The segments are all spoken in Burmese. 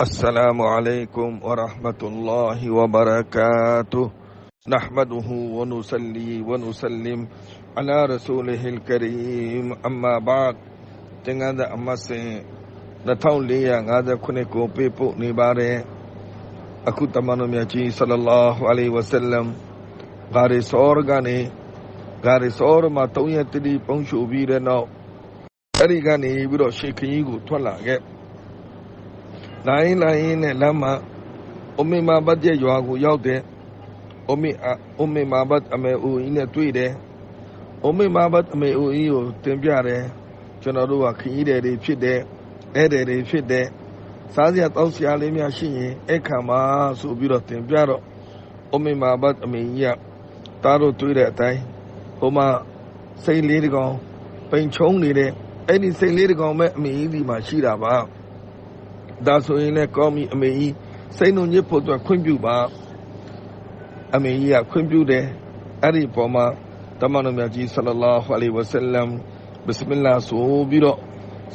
السلام علیکم ورحمۃ اللہ وبرکاتہ۔ نحمده ونسلی ونسلم على رسوله الكريم اما بعد تنگادا اما سے نتاؤں لیا گادا کھنے کو پی پوکنی اکو تمانو میاچی صلی اللہ علیہ وسلم۔ غاری سور گانے غاری سور ما تویہ تلی پونشو بیرے نو اری گانے بیرو شیکنی گو تھولا گئے۔ လမ်ဂါရီဆောရကနေဂါရီဆောရမှာ3ရက်တတိပုံရှုပြီးတဲ့နောက်အဲ့ဒီကနေပြီးတော့ရှေခကြီးကိုထွက်လာခဲ့လိုင်းလိုင်းနဲ့လမ်းမှာအမေမာဘတ်ရဲ့ရွာကိုရောက်တယ်အမေအမေမာဘတ်အမေဦးကြီးနဲ့တွေ့တယ်အမေမာဘတ်အမေဦးကြီးကိုတင်ပြတယ်ကျွန်တော်တို့ကခရီးတယ်တွေဖြစ်တယ်ဧည့်သည်တွေဖြစ်တယ်စားစရာတောက်စရာလေးများရှိရင်အဲ့ခံပါဆိုပြီးတော့တင်ပြတော့အမေမာဘတ်အမေကြီးကတားတို့တွေ့တဲ့အတိုင်းဟိုမှာစိတ်လေးတကောင်ပိန်ချုံနေတဲ့အဲ့ဒီစိတ်လေးတကောင်မဲ့အမေကြီးဒီမှာရှိတာပါ ဒါဆိုရင်လည်းကောင်းပြီအမေကြီးစိတ်နှုံညစ်ဖို့အတွက်ခွင့်ပြုပါအမေကြီးကခွင့်ပြုတယ်အဲ့ဒီပေါ်မှာတမန်တော်မြတ်ကြီးဆလလာဟူအလိုင်ဝဆလမ်ဘစ်မလာဆိုပြီးတော့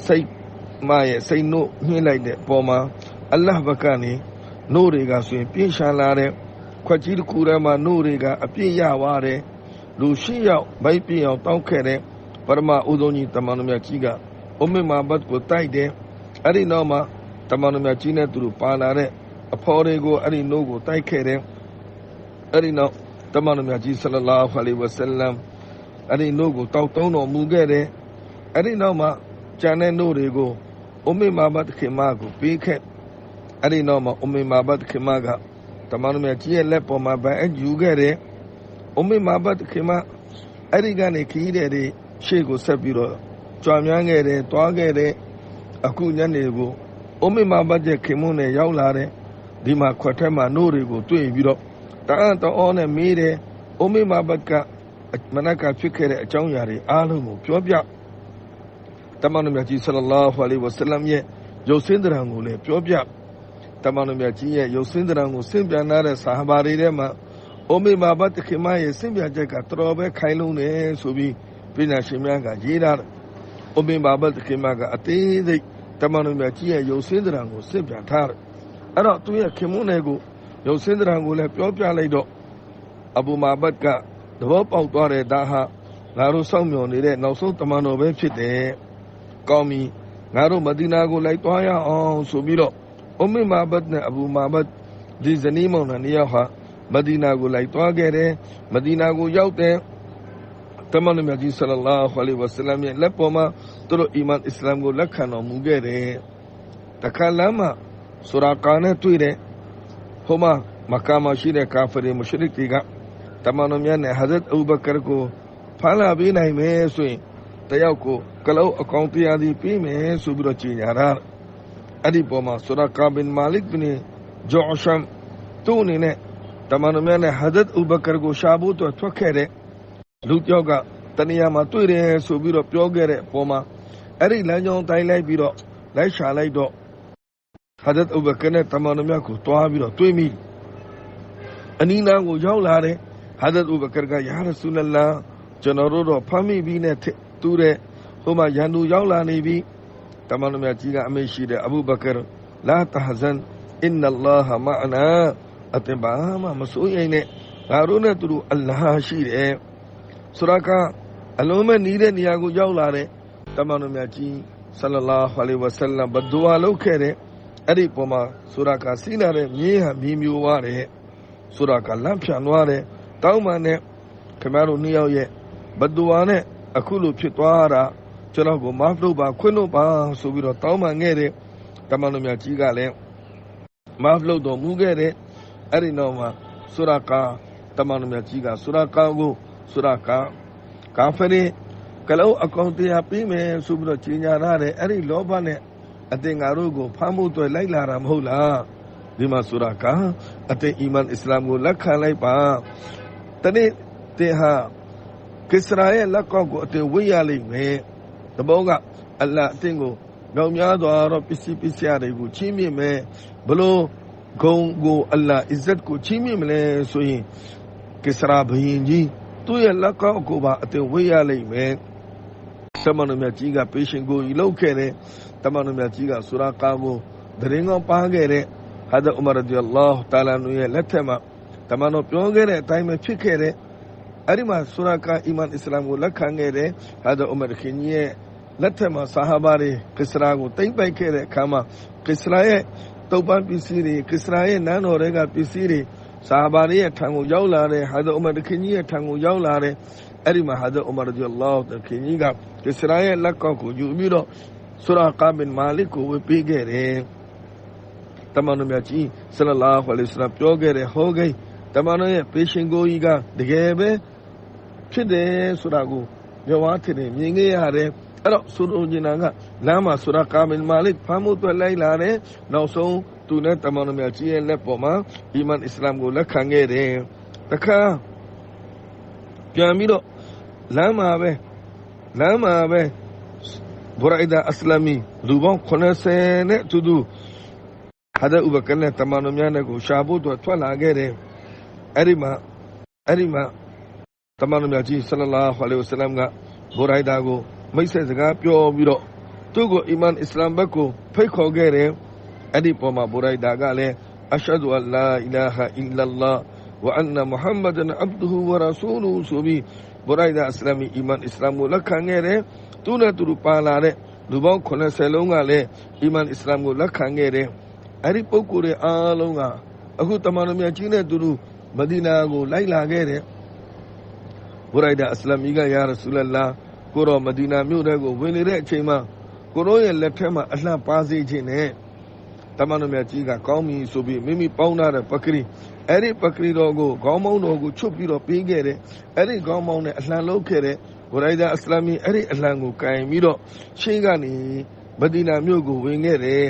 စိတ်မရဲ့စိတ်နှုတ်ညှိလိုက်တဲ့ပေါ်မှာအလ္လာဟ်ဘကနေနို့တွေကဆိုရင်ပြင်းရှာလာတဲ့ခွက်ကြီးတစ်ခုထဲမှာနို့တွေကအပြည့်ရသွားတယ်လူရှိရောက်ဗိုက်ပြင်းအောင်တောင်းခဲ့တဲ့ပရမဦးဆုံးကြီးတမန်တော်မြတ်ကြီးကအုမ္မမာဘတ်ကိုတိုက်တယ်အဲ့ဒီနောက်မှာ တမန်တော်မြတ်ကြီးနဲ့သူတို့ပါလာတဲ့အဖော်တွေကိုအဲ့ဒီနို့ကိုတိုက်ခဲ့တယ်အဲ့ဒီနောက်တမန်တော်မြတ်ကြီးဆလလာဟူအလိုင်ဝဆလမ်အဲ့ဒီနို့ကိုတောက်တုံးတော်မူခဲ့တယ်အဲ့ဒီနောက်မှာကျန်တဲ့နို့တွေကိုအုမ္မေမာဘတ်ခင်မကိုပေးခဲ့အဲ့ဒီနောက်မှာအုမ္မေမာဘတ်ခင်မကတမန်တော်မြတ်ကြီးရဲ့လက်ပေါ်မှာဗန်အယူခဲ့တယ်အုမ္မေမာဘတ်ခင်မအဲ့ဒီကနေခီးတဲ့တွေရှေ့ကိုဆက်ပြီးတော့ကြွားမြန်းခဲ့တယ်တွားခဲ့တယ်အခုညနေကို အုမ္မေမာဘတ်ရဲ့ခင်မွန်းနဲ့ရောက်လာတယ်ဒီမှာခွက်ထဲမှာနို့တွေကိုတွေ့ပြီးတော့တအံ့တော်နဲ့မေးတယ်အုမ္မေမာဘတ်ကမနက်ကဖြစ်ခဲ့တဲ့အကြောင်းအရာတွေအားလုံးကိုပြောပြတမန်တော်မြတ်ကြီးဆလလာဟူအလိုင်ဝဆလမ်ရဲ့ရုပ်ဆင်းတရံကိုလည်းပြောပြတမန်တော်မြတ်ကြီးရဲ့ရုပ်ဆင်းတရံကိုဆင့်ပြန်လာတဲ့ဆာဟဘာတွေထဲမှာအိုမေမာဘတ်ခင်မရဲ့ဆင့်ပြန်ချက်ကတော်တော်ပဲခိုင်လုံတယ်ဆိုပြီးပြည်နာရှင်များကရေးထားတယ်။အိုမေမာဘတ်ခင်မကအသေးစိတ် တမန်တော်မြတ်ကြီးရဲ့ရုပ်ဆင်းတရံကိုဆင့်ပြန်ထားတယ်။အဲ့တော့သူရဲ့ခင်မွန်းတွေကိုရုပ်ဆင်းတရံကိုလည်းပြောပြလိုက်တော့အဘူမာဘတ်ကသဘောပေါက်သွားတဲ့ဒါဟာငါတို့စောင့်မျှော်နေတဲ့နောက်ဆုံးတမန်တော်ပဲဖြစ်တယ်။ကောင်းပြီငါတို့မဒီနာကိုလိုက်သွားရအောင်ဆိုပြီးတော့အုမ္မမာဘတ်နဲ့အဘူမာဘတ်ဒီဇနီးမောင်နှံနှစ်ယောက်ဟာမဒီနာကိုလိုက်သွားခဲ့တယ်မဒီနာကိုရောက်တယ် တမန်တော်မြတ်ကြီးဆလလာဟူအလိုင်ဝဆလမ်ရဲ့လက်ပေါ်မှာသူတို့အီမန်အစ္စလာမ်ကိုလက်ခံတော်မူခဲ့တယ်တခါလမ်းမှာဆူရာကာနဲ့တွေ့တယ်ဟိုမှာမက္ကာမှာရှိတဲ့ကာဖရီမုရှရစ်တွေကတမန်တော်မြတ်နဲ့ဟာဇတ်အဘူဘကာကိုဖမ်းလာပေးနိုင်မယ်ဆိုရင်တယောက်ကိုကလုတ်အကောင်တရားစီပြီးမယ်ဆိုပြီးတော့ကြီးညာတာအဲ့ဒီပေါ်မှာဆူရာကာဘင်မာလစ်ဘင်ဂျောရှမ်သူ့အနေနဲ့တမန်တော်မြတ်နဲ့ဟာဇတ်အဘူဘကာကိုရှာဖို့အတွက်ထွက်ခဲ့တဲ့ လူတယောက်က တနေရာမှာတွေ့တယ်ဆိုပြီးတော့ ပြောခဲ့တဲ့အပေါ်မှာ အဲ့ဒီလမ်းကြောင်းတိုင်း လိုက်ပြီးတော့ လိုက်ရှာလိုက်တော့ဟာဇတ်အဘူဘကာနဲ့ တမန်တော်မြတ်ကိုတွားပြီးတော့တွေ့မိ အနီးနားကို ရောက်လာတယ်ဟာဇတ်အဘူဘကာကယာရဆူလလာကျွန်တော်တို့တော့ ဖမ်းမိပြီးနဲ့ တူးတဲ့ဟိုမှာ ရန်သူရောက်လာနေပြီ တမန်တော်မြတ်ကြီးက အမေရှိတဲ့အဘူဘကာလာတဟဇန်အင်နလာဟမအနာအတင်ပါမမစိုးရိမ်နဲ့ ငါတို့နဲ့သူတို့အလ္လာဟ်ရှိတယ် ဆိုတော့ကအလုံးမဲ့နေတဲ့နေရာကိုရောက်လာတဲ့တမန်တော်မြတ်ကြီးဆလလာဟူအလိုင်ဝဆလမ်ဘဒူအာလုပ်ခဲ့တဲ့အဲ့ဒီပုံမှာဆိုရကစီးလာတဲ့မြေဟာမြေမျိုးွားတယ်ဆိုရကလမ်းဖြန်သွားတယ်တောင်းပန်တဲ့ခင်ဗျားတို့နှစ်ယောက်ရဲ့ဘဒူအာနဲ့အခုလိုဖြစ်သွားတာကျွန်တော်ကိုမာဖလို့ပါခွင့်လို့ပါဆိုပြီးတော့တောင်းပန်ခဲ့တဲ့တမန်တော်မြတ်ကြီးကလည်းမာဖလို့တော်မူခဲ့တဲ့အဲ့ဒီနောက်မှာဆူရာကာတမန်တော်မြတ်ကြီးကဆူရာကာကို ဆူရာကာကာဖရီကလောအကောင်တရားပြီးမယ်ဆိုပြီးတော့ကြီးညာရတယ်အဲ့ဒီလောဘနဲ့အတင်ငါတို့ကိုဖမ်းဖို့အတွက်လိုက်လာတာမဟုတ်လားဒီမှာဆူရာကာအတင်အီမန်အစ္စလာမ်ကိုလက်ခံလိုက်ပါတနေ့တင်ဟာကစ္စရာရဲ့လက်ကောက်ကိုအတင်ဝိရလိမ့်မယ်တဘောကအလ္လာဟ်အတင်ကိုမြောင်များစွာတော့ပစ္စည်းပစ္စည်းတွေကိုချီးမြှင့်မယ်ဘလို့ဂုံကိုအလ္လာဟ်အစ္စတ်ကိုချီးမြှင့်မလဲဆိုရင်ကစ္စရာဘယင်ကြီး သူ့ရဲ့လက်ကောက်ကိုပါအတင်ဝိရလိမ့်မယ်တမန်တော်မြတ်ကြီးကပေးရှင်ကိုကြီးလောက်ခဲ့တယ်တမန်တော်မြတ်ကြီးကဆူရာကာကိုသတင်းကောင်းပါခဲ့တဲ့ဟာဒတ်ဥမာရဒီအလ္လာဟ်တာလာနူရဲ့လက်ထက်မှာတမန်တော်ပြောခဲ့တဲ့အတိုင်းပဲဖြစ်ခဲ့တဲ့အဲ့ဒီမှာဆူရာကာအီမန်အစ္စလာမ်ကိုလက်ခံခဲ့တဲ့ဟာဒတ်ဥမာရခင်ကြီးရဲ့လက်ထက်မှာဆာဟာဘာတွေကိစရာကိုတိမ့်ပိုက်ခဲ့တဲ့အခါမှာကိစရာရဲ့တုပ်ပန်းပစ္စည်းတွေကိစရာရဲ့နန်းတော်တွေကပစ္စည်းတွေ ဆာဟာဘာတွေရဲ့ထံကိုရောက်လာတဲ့ဟာဒတ်ဥမာရခင်ကြီးရဲ့ထံကိုရောက်လာတဲ့အဲ့ဒီမှာဟာဒတ်ဥမာရဒီအလ္လာဟ်ခင်ကြီးကကိစရာရဲ့လက်ကောက်ကိုယူပြီးတော့ဆူရာကာဘင်မာလစ်ကိုဝေပေးခဲ့တယ်တမန်တော်မြတ်ကြီးဆလလာဟူအလိုင်ဝါဆလမ်ပြောခဲ့တဲ့ဟောကိန်းတမန်တော်ရဲ့ပေရှင်ကိုကြီးကတကယ်ပဲဖြစ်တယ်ဆိုတာကိုမြဝါထင်တယ်မြင်ခဲ့ရတယ်အဲ့တော့ဆိုလိုချင်တာကလမ်းမှာဆိုတာကာမင်မာလစ်ဖမ်းမှုအတွက်လိုက်လာတယ်နောက်ဆုံး သူနဲ့တမန်တော်မြတ်ကြီးရဲ့လက်ပေါ်မှာအီမန်အစ္စလာမ်ကိုလက်ခံခဲ့တယ်တခါပြန်ပြီးတော့လမ်းမှာပဲလမ်းမှာပဲဘူရိုက်ဒါအစ္စလာမီလူပေါင်း80နဲ့အတူတူဟာဒဥဘကနဲ့တမန်တော်များနဲ့ကိုရှာဖို့အတွက်ထွက်လာခဲ့တယ်အဲ့ဒီမှာအဲ့ဒီမှာတမန်တော်မြတ်ကြီးဆလလာဟူအလိုင်ဝါဆလမ်ကဘူရိုက်ဒါကိုမိတ်ဆက်စကားပြောပြီးတော့သူ့ကိုအီမန်အစ္စလာမ်ဘက်ကိုဖိတ်ခေါ်ခဲ့တယ် အဲ့ဒီပေါ်မှာဘူရိုက်ဒါကလည်းအရှဟဒူအလ္လာအီလာဟာအီလလာဝအန်နမုဟမ္မဒန်အဗ်ဒူဟူဝရဆူလူဆိုပြီးဘူရိုက်ဒါအစ္စလာမီအီမန်အစ္စလာမ်ကိုလက်ခံခဲ့တယ်သူနဲ့သူတို့ပါလာတဲ့လူပေါင်း80လုံးကလည်းအီမန်အစ္စလာမ်ကိုလက်ခံခဲ့တယ်အဲ့ဒီပုံကိုယ်တွေအားလုံးကအခုတမန်တော်မြတ်ကြီးနဲ့သူတို့မဒီနာကိုလိုက်လာခဲ့တယ်ဘူရိုက်ဒါအစ္စလာမီကယာရဆူလလာကိုတော့မဒီနာမြို့ထဲကိုဝင်နေတဲ့အချိန်မှာကိုရောရဲ့လက်ထက်မှာအလှပါစေခြင်းနဲ့ တမန်တော်မြတ်ကြီးကကောင်းပြီဆိုပြီးမိမိပေါင်းထားတဲ့ပကရီအဲ့ဒီပကရီတော်ကိုခေါင်းမောင်းတော်ကိုချွတ်ပြီးတော့ပေးခဲ့တယ်အဲ့ဒီခေါင်းမောင်းနဲ့အလှလုပ်ခဲ့တဲ့ဝရိုက်ဒါအစ္စလာမီအဲ့ဒီအလှကိုကင်ပြီးတော့ရှေ့ကနေမဒီနာမြို့ကိုဝင်ခဲ့တယ်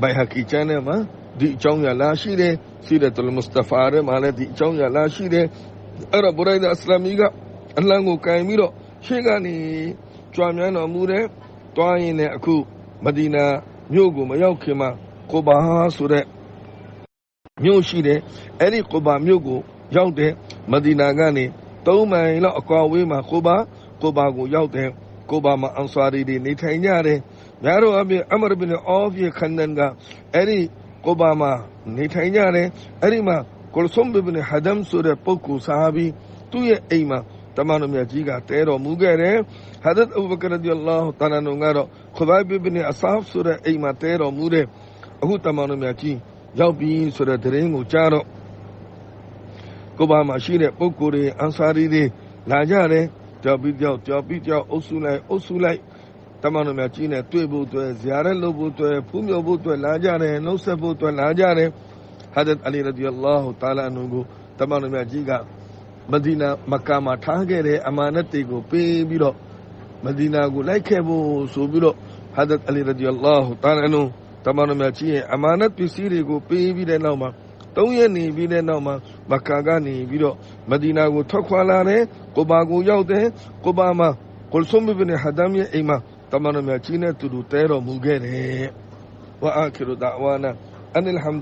ဘိုင်ဟာကီချန်နဲ့မှာဒီအကြောင်းရလာရှိတယ်စီရတ်အလ်မုစတဖာရဲ့မှာလည်းဒီအကြောင်းရလာရှိတယ်အဲ့တော့ဝရိုက်ဒါအစ္စလာမီကအလှကိုကင်ပြီးတော့ရှေ့ကနေကြွားမြန်းတော်မူတဲ့တွားရင်လည်းအခုမဒီနာ မြို့ကိုမရောက်ခင်မှာကိုဘာဆိုတဲ့မြို့ရှိတယ်အဲ့ဒီကိုဘာမြို့ကိုရောက်တဲ့မဒီနာကနေ၃မိုင်လောက်အကွာဝေးမှာကိုဘာကိုဘာကိုရောက်တဲ့ကိုဘာမှာအန်ဆာရီတွေနေထိုင်ကြတယ်များတော့အပြင်အမရဘင်အောဖ်ရဲ့ခန္ဒန်ကအဲ့ဒီကိုဘာမှာနေထိုင်ကြတယ်အဲ့ဒီမှာကိုလ်ဆုမ်ဘင်ဟဒမ်ဆိုတဲ့ပုဂ္ဂိုလ်ဆာဟာဘီသူ့ရဲ့အိမ်မှာ တမန်တော်မြတ်ကြီးကတဲတော်မူခဲ့တယ်။ဟာဒတ်အဘူဘကရဒီအလ္လာဟ်တာလာနုကတော့ခဘိုင်ဘင်အဆာဖ်ဆိုတဲ့အိမ်မှာတဲတော်မူတယ်။အခုတမန်တော်မြတ်ကြီးရောက်ပြီဆိုတဲ့သတင်းကိုကြားတော့ကိုဘာမှာရှိတဲ့ပုဂ္ဂိုလ်တွေအန်ဆာရီတွေလာကြတယ်။ကြောက်ပြီးကြောက်ကြောက်ပြီးကြောက်အုပ်စုလိုက်အုပ်စုလိုက်တမန်တော်မြတ်ကြီးနဲ့တွေ့ဖို့အတွက်ဇီယာရက်လုပ်ဖို့အတွက်ဖူးမြော်ဖို့အတွက်လာကြတယ်နှုတ်ဆက်ဖို့အတွက်လာကြတယ်။ဟာဒတ်အလီရဒီအလ္လာဟ်တာလာနုကိုတမန်တော်မြတ်ကြီးက မဒီနာမက္ကာမှာထားခဲ့တဲ့အမာနတ်တွေကိုပေးပြီးတော့မဒီနာကိုလိုက်ခဲ့ဖို့ဆိုပြီးတော့ဟာဒတ်အလီရဒီအလ္လာဟ်တာလာနုတမန်တော်မြတ်ကြီးရဲ့အမာနတ်ပစ္စည်းတွေကိုပေးပြီးတဲ့နောက်မှာသုံးရက်နေပြီးတဲ့နောက်မှာမက္ကာကနေပြီးတော့မဒီနာကိုထွက်ခွာလာတယ်ကိုဘာကိုရောက်တယ်ကိုဘာမှာကုလ်ဆုမ်ဘင်ဟဒမ်ရဲ့အိမ်မှာတမန်တော်မြတ်ကြီးနဲ့တူတူတဲတော်မူခဲ့တယ်ဝအာခိရူဒါဝါနာအန်အလ်ဟမ်